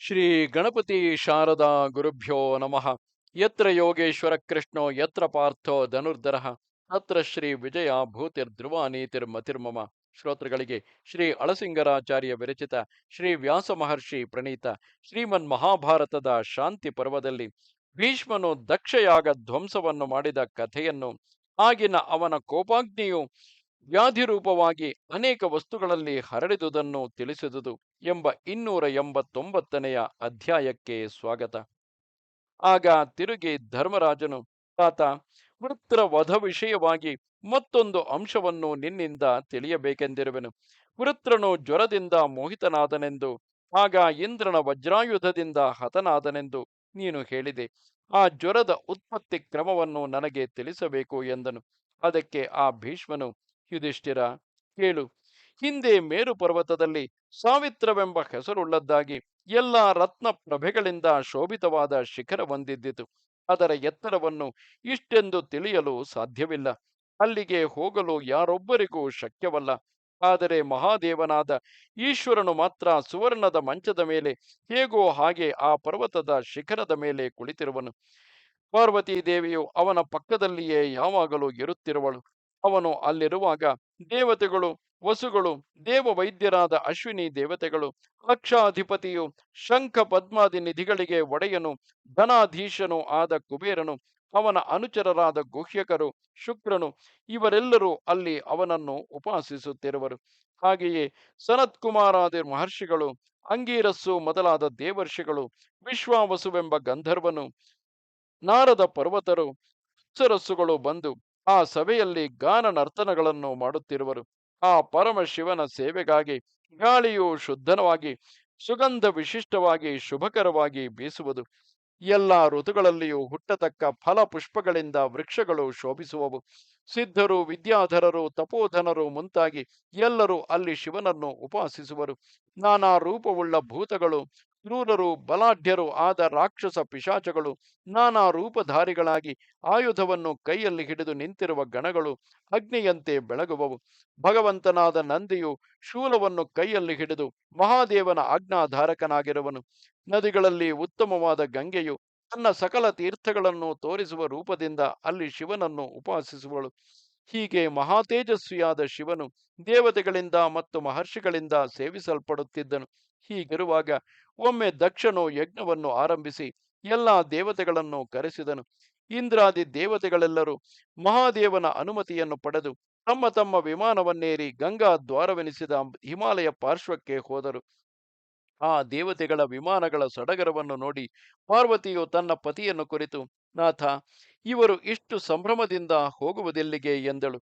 ಶ್ರೀ ಗಣಪತಿ ಶಾರದಾ ಗುರುಭ್ಯೋ ನಮಃ. ಯತ್ರ ಯೋಗೇಶ್ವರ ಕೃಷ್ಣೋ, ಯತ್ರ ಪಾರ್ಥೋ ಧನುರ್ಧರ ಅತ್ರ ಶ್ರೀ ವಿಜಯ ಭೂತಿರ್ಧ್ರುವ ನೀತಿರ್ಮತಿರ್ಮಮ ಶ್ರೋತೃಗಳಿಗೆ ಶ್ರೀ ಅಳಸಿಂಗರಾಚಾರ್ಯ ವಿರಚಿತ ಶ್ರೀ ವ್ಯಾಸ ಮಹರ್ಷಿ ಪ್ರಣೀತ ಶ್ರೀಮನ್ ಮಹಾಭಾರತದ ಶಾಂತಿ ಪರ್ವದಲ್ಲಿ ಭೀಷ್ಮನು ದಕ್ಷಯಾಗ ಧ್ವಂಸವನ್ನು ಮಾಡಿದ ಕಥೆಯನ್ನು ಆಗಿನ ಅವನ ಕೋಪಾಗ್ನಿಯು ವ್ಯಾಧಿ ರೂಪವಾಗಿ ಅನೇಕ ವಸ್ತುಗಳಲ್ಲಿ ಹರಡಿದುದನ್ನು ತಿಳಿಸಿದುದು ಎಂಬ ಇನ್ನೂರ ಎಂಬತ್ತೊಂಬತ್ತನೆಯ ಅಧ್ಯಾಯಕ್ಕೆ ಸ್ವಾಗತ. ಆಗ ತಿರುಗಿ ಧರ್ಮರಾಜನು, ತಾತ, ವೃತ್ರ ವಧ ವಿಷಯವಾಗಿ ಮತ್ತೊಂದು ಅಂಶವನ್ನು ನಿನ್ನಿಂದ ತಿಳಿಯಬೇಕೆಂದಿರುವೆನು. ವೃತ್ರನು ಜ್ವರದಿಂದ ಮೋಹಿತನಾದನೆಂದು, ಆಗ ಇಂದ್ರನ ವಜ್ರಾಯುಧದಿಂದ ಹತನಾದನೆಂದು ನೀನು ಹೇಳಿದೆ. ಆ ಜ್ವರದ ಉತ್ಪತ್ತಿ ಕ್ರಮವನ್ನು ನನಗೆ ತಿಳಿಸಬೇಕು ಎಂದನು. ಅದಕ್ಕೆ ಆ ಭೀಷ್ಮನು ಯುಧಿಷ್ಠಿರ ಕೇಳು. ಹಿಂದೆ ಮೇರು ಪರ್ವತದಲ್ಲಿ ಸಾವಿತ್ರವೆಂಬ ಹೆಸರುಳ್ಳದ್ದಾಗಿ ಎಲ್ಲ ರತ್ನ ಪ್ರಭೆಗಳಿಂದ ಶೋಭಿತವಾದ ಶಿಖರ ಹೊಂದಿದ್ದಿತು. ಅದರ ಎತ್ತರವನ್ನು ಇಷ್ಟೆಂದು ತಿಳಿಯಲು ಸಾಧ್ಯವಿಲ್ಲ. ಅಲ್ಲಿಗೆ ಹೋಗಲು ಯಾರೊಬ್ಬರಿಗೂ ಶಕ್ಯವಲ್ಲ. ಆದರೆ ಮಹಾದೇವನಾದ ಈಶ್ವರನು ಮಾತ್ರ ಸುವರ್ಣದ ಮಂಚದ ಮೇಲೆ ಹೇಗೋ ಹಾಗೆ ಆ ಪರ್ವತದ ಶಿಖರದ ಮೇಲೆ ಕುಳಿತಿರುವನು. ಪಾರ್ವತೀ ದೇವಿಯು ಅವನ ಪಕ್ಕದಲ್ಲಿಯೇ ಯಾವಾಗಲೂ ಇರುತ್ತಿರುವಳು. ಅವನು ಅಲ್ಲಿರುವಾಗ ದೇವತೆಗಳು, ವಸುಗಳು ದೇವ ವೈದ್ಯರಾದ ಅಶ್ವಿನಿ ದೇವತೆಗಳು, ಲಕ್ಷಾಧಿಪತಿಯು ಶಂಖ ಪದ್ಮಾದಿ ನಿಧಿಗಳಿಗೆ ಒಡೆಯನು, ಧನಾಧೀಶನು ಆದ ಕುಬೇರನು, ಅವನ ಅನುಚರರಾದ ಗುಹ್ಯಕರು, ಶುಕ್ರನು, ಇವರೆಲ್ಲರೂ ಅಲ್ಲಿ ಅವನನ್ನು ಉಪಾಸಿಸುತ್ತಿರುವರು. ಹಾಗೆಯೇ ಸನತ್ಕುಮಾರಾದ ಮಹರ್ಷಿಗಳು, ಅಂಗೀರಸ್ಸು ಮೊದಲಾದ ದೇವರ್ಷಿಗಳು, ವಿಶ್ವಾವಸುವೆಂಬ ಗಂಧರ್ವನು, ನಾರದ ಪರ್ವತರು ಸರಸ್ಸುಗಳು ಬಂದು ಆ ಸಭೆಯಲ್ಲಿ ಗಾನ ನರ್ತನಗಳನ್ನು ಮಾಡುತ್ತಿರುವರು. ಆ ಪರಮಶಿವನ ಸೇವೆಗಾಗಿ, ಗಾಳಿಯು ಶುದ್ಧನವಾಗಿ, ಸುಗಂಧ ವಿಶಿಷ್ಟವಾಗಿ, ಶುಭಕರವಾಗಿ ಬೀಸುವುದು. ಎಲ್ಲ ಋತುಗಳಲ್ಲಿಯೂ ಹುಟ್ಟತಕ್ಕ ಫಲ ಪುಷ್ಪಗಳಿಂದ ವೃಕ್ಷಗಳು ಶೋಭಿಸುವವು. ಸಿದ್ಧರು, ವಿದ್ಯಾಧರರು, ತಪೋಧನರು ಮುಂತಾಗಿ ಎಲ್ಲರೂ ಅಲ್ಲಿ ಶಿವನನ್ನು ಉಪಾಸಿಸುವರು. ನಾನಾ ರೂಪವುಳ್ಳ ಭೂತಗಳು ಕ್ರೂರರು, ಬಲಾಢ್ಯರು ಆದ ರಾಕ್ಷಸ ಪಿಶಾಚಗಳು ನಾನಾ ರೂಪಧಾರಿಗಳಾಗಿ ಆಯುಧವನ್ನು ಕೈಯಲ್ಲಿ ಹಿಡಿದು ನಿಂತಿರುವ ಗಣಗಳು ಅಗ್ನಿಯಂತೆ ಬೆಳಗುವವು. ಭಗವಂತನಾದ ನಂದಿಯು ಶೂಲವನ್ನು ಕೈಯಲ್ಲಿ ಹಿಡಿದು ಮಹಾದೇವನ ಆಜ್ಞಾಧಾರಕನಾಗಿರುವನು. ನದಿಗಳಲ್ಲಿ ಉತ್ತಮವಾದ ಗಂಗೆಯು ತನ್ನ ಸಕಲ ತೀರ್ಥಗಳನ್ನು ತೋರಿಸುವ ರೂಪದಿಂದ ಅಲ್ಲಿ ಶಿವನನ್ನು ಉಪಾಸಿಸುವಳು. ಹೀಗೆ ಮಹಾತೇಜಸ್ವಿಯಾದ ಶಿವನು ದೇವತೆಗಳಿಂದ ಮತ್ತು ಮಹರ್ಷಿಗಳಿಂದ ಸೇವಿಸಲ್ಪಡುತ್ತಿದ್ದನು. ಹೀಗಿರುವಾಗ ಒಮ್ಮೆ ದಕ್ಷನು ಯಜ್ಞವನ್ನು ಆರಂಭಿಸಿ ಎಲ್ಲ ದೇವತೆಗಳನ್ನು ಕರೆಸಿದನು. ಇಂದ್ರಾದಿ ದೇವತೆಗಳೆಲ್ಲರೂ ಮಹಾದೇವನ ಅನುಮತಿಯನ್ನು ಪಡೆದು ತಮ್ಮ ತಮ್ಮ ವಿಮಾನವನ್ನೇರಿ ಗಂಗಾ ದ್ವಾರವೆನಿಸಿದ ಹಿಮಾಲಯ ಪಾರ್ಶ್ವಕ್ಕೆ ಹೋದರು. ಆ ದೇವತೆಗಳ ವಿಮಾನಗಳ ಸಡಗರವನ್ನು ನೋಡಿ ಪಾರ್ವತಿಯು ತನ್ನ ಪತಿಯನ್ನು ಕುರಿತು, ನಾಥ, ಇವರು ಇಷ್ಟು ಸಂಭ್ರಮದಿಂದ ಹೋಗುವುದೆಲ್ಲಿಗೆ? ಎಂದಳು.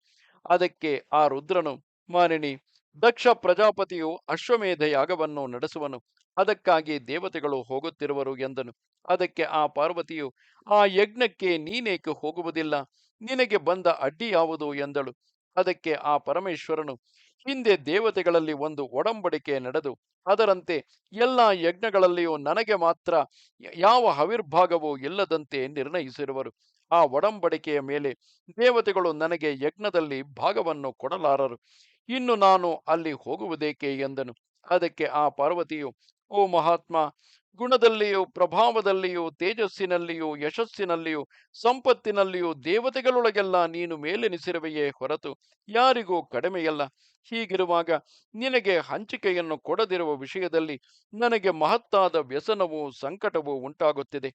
ಅದಕ್ಕೆ ಆ ರುದ್ರನು ಮಾನಿನಿ ದಕ್ಷ ಪ್ರಜಾಪತಿಯು ಅಶ್ವಮೇಧ ಯಾಗವನ್ನು ನಡೆಸುವನು. ಅದಕ್ಕಾಗಿ ದೇವತೆಗಳು ಹೋಗುತ್ತಿರುವರು ಎಂದನು. ಅದಕ್ಕೆ ಆ ಪಾರ್ವತಿಯು, ಆ ಯಜ್ಞಕ್ಕೆ ನೀನೇಕೆ ಹೋಗುವುದಿಲ್ಲ? ನಿನಗೆ ಬಂದ ಅಡ್ಡಿ ಯಾವುದು? ಎಂದಳು. ಅದಕ್ಕೆ ಆ ಪರಮೇಶ್ವರನು ಹಿಂದೆ ದೇವತೆಗಳಲ್ಲಿ ಒಂದು ಒಡಂಬಡಿಕೆ ನಡೆದು, ಅದರಂತೆ ಎಲ್ಲ ಯಜ್ಞಗಳಲ್ಲಿಯೂ ನನಗೆ ಮಾತ್ರ ಯಾವ ಹವಿರ್ಭಾಗವೂ ಇಲ್ಲದಂತೆ ನಿರ್ಣಯಿಸಿರುವರು. ಆ ಒಡಂಬಡಿಕೆಯ ಮೇಲೆ ದೇವತೆಗಳು ನನಗೆ ಯಜ್ಞದಲ್ಲಿ ಭಾಗವನ್ನು ಕೊಡಲಾರರು. ಇನ್ನು ನಾನು ಅಲ್ಲಿ ಹೋಗುವುದೇಕೆ ಎಂದನು. ಅದಕ್ಕೆ ಆ ಪಾರ್ವತಿಯು, ಓ ಮಹಾತ್ಮ ಗುಣದಲ್ಲಿಯೂ, ಪ್ರಭಾವದಲ್ಲಿಯೂ, ತೇಜಸ್ಸಿನಲ್ಲಿಯೂ, ಯಶಸ್ಸಿನಲ್ಲಿಯೂ, ಸಂಪತ್ತಿನಲ್ಲಿಯೂ, ದೇವತೆಗಳೊಳಗೆಲ್ಲ ನೀನು ಮೇಲೆನಿಸಿರುವೆಯೇ ಹೊರತು ಯಾರಿಗೂ ಕಡಿಮೆಯಲ್ಲ. ಹೀಗಿರುವಾಗ ನಿನಗೆ ಹಂಚಿಕೆಯನ್ನು ಕೊಡದಿರುವ ವಿಷಯದಲ್ಲಿ ನನಗೆ ಮಹತ್ತಾದ ವ್ಯಸನವೂ ಸಂಕಟವೂ ಉಂಟಾಗುತ್ತಿದೆ.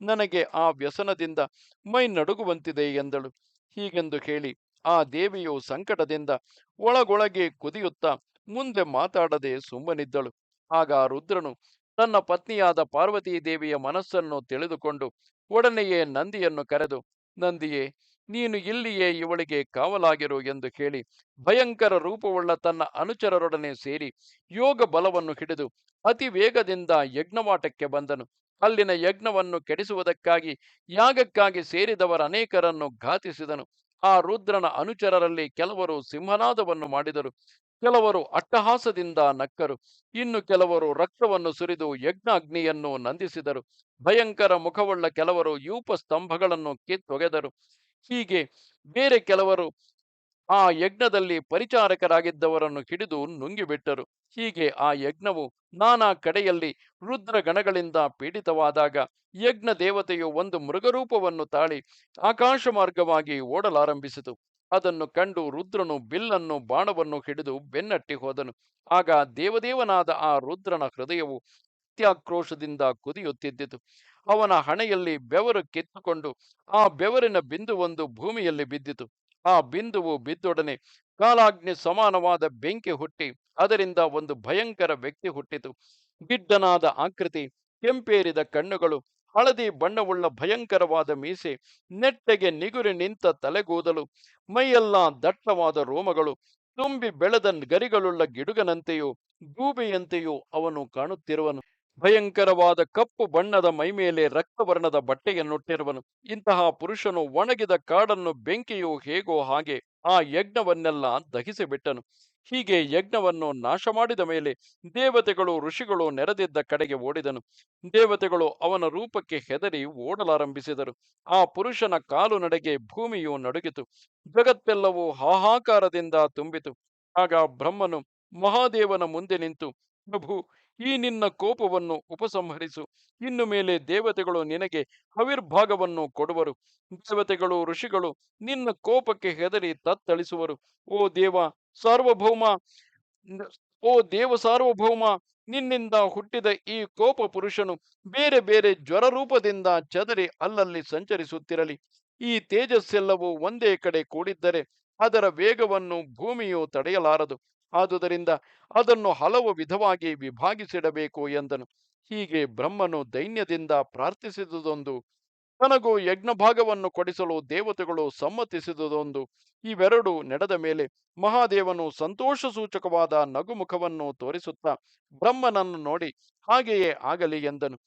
ನನಗೆ ಆ ವ್ಯಸನದಿಂದ ಮೈ ನಡುಗುವಂತಿದೆ ಎಂದಳು. ಹೀಗೆಂದು ಹೇಳಿ ಆ ದೇವಿಯು ಸಂಕಟದಿಂದ ಒಳಗೊಳಗೆ ಕುದಿಯುತ್ತಾ ಮುಂದೆ ಮಾತಾಡದೆ ಸುಮ್ಮನಿದ್ದಳು. ಆಗ ರುದ್ರನು ತನ್ನ ಪತ್ನಿಯಾದ ಪಾರ್ವತೀ ದೇವಿಯ ಮನಸ್ಸನ್ನು ತಿಳಿದುಕೊಂಡು ಒಡನೆಯೇ ನಂದಿಯನ್ನು ಕರೆದು, ನಂದಿಯೇ, ನೀನು ಇಲ್ಲಿಯೇ ಇವಳಿಗೆ ಕಾವಲಾಗಿರು ಎಂದು ಹೇಳಿ ಭಯಂಕರ ರೂಪವುಳ್ಳ ತನ್ನ ಅನುಚರರೊಡನೆ ಸೇರಿ ಯೋಗ ಬಲವನ್ನು ಹಿಡಿದು ಅತಿ ವೇಗದಿಂದ ಯಜ್ಞವಾಟಕ್ಕೆ ಬಂದನು. ಅಲ್ಲಿನ ಯಜ್ಞವನ್ನು ಕೆಡಿಸುವುದಕ್ಕಾಗಿ, ಯಾಗಕ್ಕಾಗಿ ಸೇರಿದವರ ಅನೇಕರನ್ನು ಘಾತಿಸಿದನು. ಆ ರುದ್ರನ ಅನುಚರರಲ್ಲಿ ಕೆಲವರು ಸಿಂಹನಾದವನ್ನು ಮಾಡಿದರು. ಕೆಲವರು ಅಟ್ಟಹಾಸದಿಂದ ನಕ್ಕರು, ಇನ್ನು ಕೆಲವರು ರಕ್ತವನ್ನು ಸುರಿದು ಯಜ್ಞಾಗ್ನಿಯನ್ನು ನಂದಿಸಿದರು. ಭಯಂಕರ ಮುಖವುಳ್ಳ ಕೆಲವರು ಯೂಪ ಸ್ತಂಭಗಳನ್ನು ಕಿತ್ತೊಗೆದರು. ಹೀಗೆ ಬೇರೆ ಕೆಲವರು ಆ ಯಜ್ಞದಲ್ಲಿ ಪರಿಚಾರಕರಾಗಿದ್ದವರನ್ನು ಹಿಡಿದು ನುಂಗಿಬಿಟ್ಟರು. ಹೀಗೆ ಆ ಯಜ್ಞವು ನಾನಾ ಕಡೆಯಲ್ಲಿ ರುದ್ರ ಗಣಗಳಿಂದ ಪೀಡಿತವಾದಾಗ ಯಜ್ಞ ದೇವತೆಯು ಒಂದು ಮೃಗರೂಪವನ್ನು ತಾಳಿ ಆಕಾಶ ಮಾರ್ಗವಾಗಿ ಓಡಲಾರಂಭಿಸಿತು. ಅದನ್ನು ಕಂಡು ರುದ್ರನು ಬಿಲ್ಲನ್ನು ಬಾಣವನ್ನು ಹಿಡಿದು ಬೆನ್ನಟ್ಟಿ ಹೋದನು. ಆಗ ದೇವದೇವನಾದ ಆ ರುದ್ರನ ಹೃದಯವು ಅತ್ಯಾಕ್ರೋಶದಿಂದ ಕುದಿಯುತ್ತಿದ್ದಿತು. ಅವನ ಹಣೆಯಲ್ಲಿ ಬೆವರು ಕಿತ್ತುಕೊಂಡು ಆ ಬೆವರಿನ ಬಿಂದುವೊಂದು ಭೂಮಿಯಲ್ಲಿ ಬಿದ್ದಿತು. ಆ ಬಿಂದುವು ಬಿದ್ದೊಡನೆ ಕಾಲಾಗ್ನಿ ಸಮಾನವಾದ ಬೆಂಕಿ ಹುಟ್ಟಿ ಅದರಿಂದ ಒಂದು ಭಯಂಕರ ವ್ಯಕ್ತಿ ಹುಟ್ಟಿತು. ಗಿಡ್ಡನಾದ ಆಕೃತಿ ಕೆಂಪೇರಿದ ಕಣ್ಣುಗಳು ಹಳದಿ ಬಣ್ಣವುಳ್ಳ ಭಯಂಕರವಾದ ಮೀಸೆ, ನೆಟ್ಟಗೆ ನಿಗುರಿ ನಿಂತ ತಲೆಗೂದಲು, ಮೈಯೆಲ್ಲ ದಟ್ಟವಾದ ರೋಮಗಳು, ತುಂಬಿ ಬೆಳೆದ ಗರಿಗಳುಳ್ಳ ಗಿಡುಗನಂತೆಯೂ ಗೂಬೆಯಂತೆಯೂ ಅವನು ಕಾಣುತ್ತಿರುವನು. ಭಯಂಕರವಾದ ಕಪ್ಪು ಬಣ್ಣದ ಮೈಮೇಲೆ ರಕ್ತವರ್ಣದ ಬಟ್ಟೆಯನ್ನುಟ್ಟಿರುವನು. ಇಂತಹ ಪುರುಷನು ಒಣಗಿದ ಕಾಡನ್ನು ಬೆಂಕಿಯು ಹೇಗೋ ಹಾಗೆ ಆ ಯಜ್ಞವನ್ನೆಲ್ಲ ದಹಿಸಿಬಿಟ್ಟನು. ಹೀಗೆ ಯಜ್ಞವನ್ನು ನಾಶ ಮಾಡಿದ ಮೇಲೆ ದೇವತೆಗಳು, ಋಷಿಗಳು ನೆರೆದಿದ್ದ ಕಡೆಗೆ ಓಡಿದನು. ದೇವತೆಗಳು ಅವನ ರೂಪಕ್ಕೆ ಹೆದರಿ ಓಡಲಾರಂಭಿಸಿದರು. ಆ ಪುರುಷನ ಕಾಲು ನಡೆಗೆ ಭೂಮಿಯು ನಡುಗಿತು. ಜಗತ್ತೆಲ್ಲವೂ ಹಾಹಾಕಾರದಿಂದ ತುಂಬಿತು. ಆಗ ಬ್ರಹ್ಮನು ಮಹಾದೇವನ ಮುಂದೆ ನಿಂತು, ಪ್ರಭು ಈ ನಿನ್ನ ಕೋಪವನ್ನು ಉಪಸಂಹರಿಸು. ಇನ್ನು ಮೇಲೆ ದೇವತೆಗಳು ನಿನಗೆ ಹವಿರ್ಭಾಗವನ್ನು ಕೊಡುವರು. ದೇವತೆಗಳು, ಋಷಿಗಳು ನಿನ್ನ ಕೋಪಕ್ಕೆ ಹೆದರಿ ತತ್ತಳಿಸುವರು. ಓ ದೇವ ಸಾರ್ವಭೌಮ, ಓ ದೇವ ಸಾರ್ವಭೌಮ, ನಿನ್ನಿಂದ ಹುಟ್ಟಿದ ಈ ಕೋಪ ಪುರುಷನು ಬೇರೆ ಬೇರೆ ಜ್ವರ ರೂಪದಿಂದ ಚದರಿ ಅಲ್ಲಲ್ಲಿ ಸಂಚರಿಸುತ್ತಿರಲಿ. ಈ ತೇಜಸ್ಸೆಲ್ಲವೂ ಒಂದೇ ಕಡೆ ಕೂಡಿದ್ದರೆ ಅದರ ವೇಗವನ್ನು ಭೂಮಿಯು ತಡೆಯಲಾರದು. ಆದುದರಿಂದ ಅದನ್ನು ಹಲವು ವಿಧವಾಗಿ ವಿಭಾಗಿಸಿಡಬೇಕು ಎಂದನು. ಹೀಗೆ ಬ್ರಹ್ಮನು ದೈನ್ಯದಿಂದ ಪ್ರಾರ್ಥಿಸಿದುದೊಂದು, ತನಗೂ ಯಜ್ಞಭಾಗವನ್ನು ಕೊಡಿಸಲು ದೇವತೆಗಳು ಸಮ್ಮತಿಸಿದುದೊಂದು, ಇವೆರಡು ನಡೆದ ಮೇಲೆ ಮಹಾದೇವನು ಸಂತೋಷ ಸೂಚಕವಾದ ನಗುಮುಖವನ್ನು ತೋರಿಸುತ್ತಾ ಬ್ರಹ್ಮನನ್ನು ನೋಡಿ ಹಾಗೆಯೇ ಆಗಲಿ ಎಂದನು.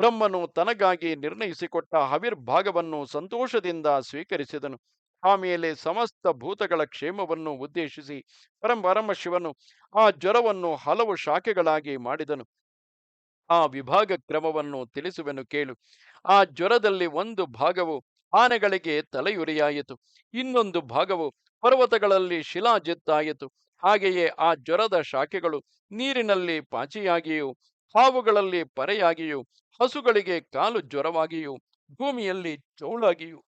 ಬ್ರಹ್ಮನು ತನಗಾಗಿ ನಿರ್ಣಯಿಸಿಕೊಟ್ಟ ಹವಿರ್ಭಾಗವನ್ನು ಸಂತೋಷದಿಂದ ಸ್ವೀಕರಿಸಿದನು. ಆಮೇಲೆ ಸಮಸ್ತ ಭೂತಗಳ ಕ್ಷೇಮವನ್ನು ಉದ್ದೇಶಿಸಿ ಪರಂ ಶಿವನು ಆ ಜ್ವರವನ್ನು ಹಲವು ಶಾಖೆಗಳಾಗಿ ಮಾಡಿದನು. ಆ ವಿಭಾಗ ಕ್ರಮವನ್ನು ತಿಳಿಸುವೆನು ಕೇಳು. ಆ ಜ್ವರದಲ್ಲಿ ಒಂದು ಭಾಗವು ಆನೆಗಳಿಗೆ ತಲೆಯುರಿಯಾಯಿತು, ಇನ್ನೊಂದು ಭಾಗವು ಪರ್ವತಗಳಲ್ಲಿ ಶಿಲಾಜಿತ್ತಾಯಿತು. ಹಾಗೆಯೇ ಆ ಜ್ವರದ ಶಾಖೆಗಳು ನೀರಿನಲ್ಲಿ ಪಾಚಿಯಾಗಿಯೂ, ಹಾವುಗಳಲ್ಲಿ ಪರೆಯಾಗಿಯೂ, ಹಸುಗಳಿಗೆ ಕಾಲು ಜ್ವರವಾಗಿಯೂ, ಭೂಮಿಯಲ್ಲಿ ಚೌಳಾಗಿಯೂ.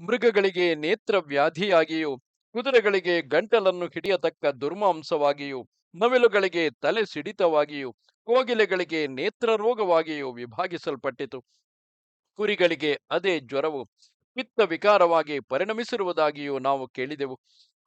ಮೃಗಗಳಿಗೆ ನೇತ್ರ ವ್ಯಾಧಿಯಾಗಿಯೂ ಕುದುರೆಗಳಿಗೆ ಗಂಟಲನ್ನು ಹಿಡಿಯತಕ್ಕ ದುರ್ಮಾಂಸವಾಗಿಯೂ, ನವಿಲುಗಳಿಗೆ ತಲೆ ಸಿಡಿತವಾಗಿಯೂ, ಕೋಗಿಲೆಗಳಿಗೆ ನೇತ್ರ ರೋಗವಾಗಿಯೂ ವಿಭಾಗಿಸಲ್ಪಟ್ಟಿತು. ಕುರಿಗಳಿಗೆ ಅದೇ ಜ್ವರವು ಪಿತ್ತ ವಿಕಾರವಾಗಿ ಪರಿಣಮಿಸಿರುವುದಾಗಿಯೂ ನಾವು ಕೇಳಿದೆವು.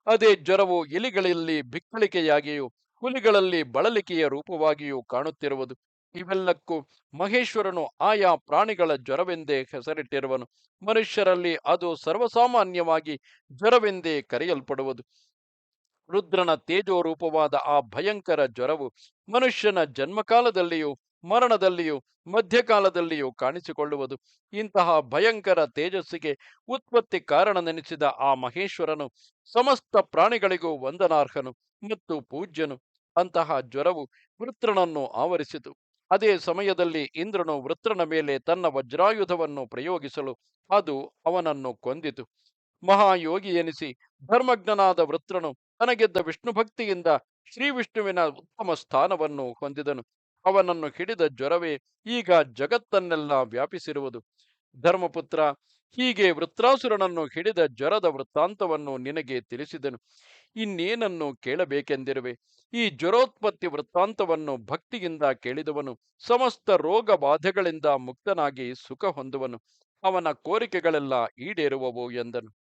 ಅದೇ ಜ್ವರವು ಇಲಿಗಳಲ್ಲಿ ಬಿಕ್ಕಳಿಕೆಯಾಗಿಯೂ, ಹುಲಿಗಳಲ್ಲಿ ಬಳಲಿಕೆಯ ರೂಪವಾಗಿಯೂ ಕಾಣುತ್ತಿರುವುದು. ಇವೆಲ್ಲಕ್ಕೂ ಮಹೇಶ್ವರನು ಆಯಾ ಪ್ರಾಣಿಗಳ ಜ್ವರವೆಂದೇ ಹೆಸರಿಟ್ಟಿರುವನು. ಮನುಷ್ಯರಲ್ಲಿ ಅದು ಸರ್ವಸಾಮಾನ್ಯವಾಗಿ ಜ್ವರವೆಂದೇ ಕರೆಯಲ್ಪಡುವುದು. ರುದ್ರನ ತೇಜೋರೂಪವಾದ ಆ ಭಯಂಕರ ಜ್ವರವು ಮನುಷ್ಯನ ಜನ್ಮಕಾಲದಲ್ಲಿಯೂ, ಮರಣದಲ್ಲಿಯೂ, ಮಧ್ಯಕಾಲದಲ್ಲಿಯೂ ಕಾಣಿಸಿಕೊಳ್ಳುವುದು. ಇಂತಹ ಭಯಂಕರ ತೇಜಸ್ಸಿಗೆ ಉತ್ಪತ್ತಿ ಕಾರಣನೆನಿಸಿದ ಆ ಮಹೇಶ್ವರನು ಸಮಸ್ತ ಪ್ರಾಣಿಗಳಿಗೂ ವಂದನಾರ್ಹನು ಮತ್ತು ಪೂಜ್ಯನು. ಅಂತಹ ಜ್ವರವು ವೃತ್ರನನ್ನು ಆವರಿಸಿತು. ಅದೇ ಸಮಯದಲ್ಲಿ ಇಂದ್ರನು ವೃತ್ರನ ಮೇಲೆ ತನ್ನ ವಜ್ರಾಯುಧವನ್ನು ಪ್ರಯೋಗಿಸಲು ಅದು ಅವನನ್ನು ಕೊಂದಿತು. ಮಹಾಯೋಗಿ ಎನಿಸಿ ಧರ್ಮಜ್ಞನಾದ ವೃತ್ರನು ತನಗೆದ್ದ ವಿಷ್ಣು ಭಕ್ತಿಯಿಂದ ಶ್ರೀ ವಿಷ್ಣುವಿನ ಉತ್ತಮ ಸ್ಥಾನವನ್ನು ಹೊಂದಿದನು. ಅವನನ್ನು ಹಿಡಿದ ಜ್ವರವೇ ಈಗ ಜಗತ್ತನ್ನೆಲ್ಲ ವ್ಯಾಪಿಸಿರುವುದು. ಧರ್ಮಪುತ್ರ ಹೀಗೆ ವೃತ್ರಾಸುರನನ್ನು ಹಿಡಿದ ಜ್ವರದ ವೃತ್ತಾಂತವನ್ನು ನಿನಗೆ ತಿಳಿಸಿದನು. ಇನ್ನೇನನ್ನು ಕೇಳಬೇಕೆಂದಿರುವೆ? ಈ ಜ್ವರೋತ್ಪತ್ತಿ ವೃತ್ತಾಂತವನ್ನು ಭಕ್ತಿಯಿಂದ ಕೇಳಿದವನು, ಸಮಸ್ತ ರೋಗ ಬಾಧೆಗಳಿಂದ ಮುಕ್ತನಾಗಿ ಸುಖ ಹೊಂದುವನು, ಅವನ ಕೋರಿಕೆಗಳೆಲ್ಲ ಈಡೇರುವವು ಎಂದನು.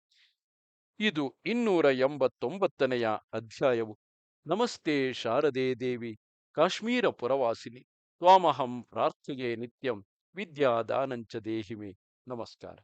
ಇದು ಇನ್ನೂರ ಎಂಬತ್ತೊಂಬತ್ತನೆಯ ಅಧ್ಯಾಯವು. ನಮಸ್ತೆ ಶಾರದೆ ದೇವಿ, ಕಾಶ್ಮೀರ ಪುರವಾಸಿನಿ, ತ್ವಾಮಹಂ ಪ್ರಾರ್ಥೆಯೇ ನಿತ್ಯಂ, ವಿದ್ಯಾದಾನಂಚ ದೇಹಿಮೆ. ನಮಸ್ಕಾರ.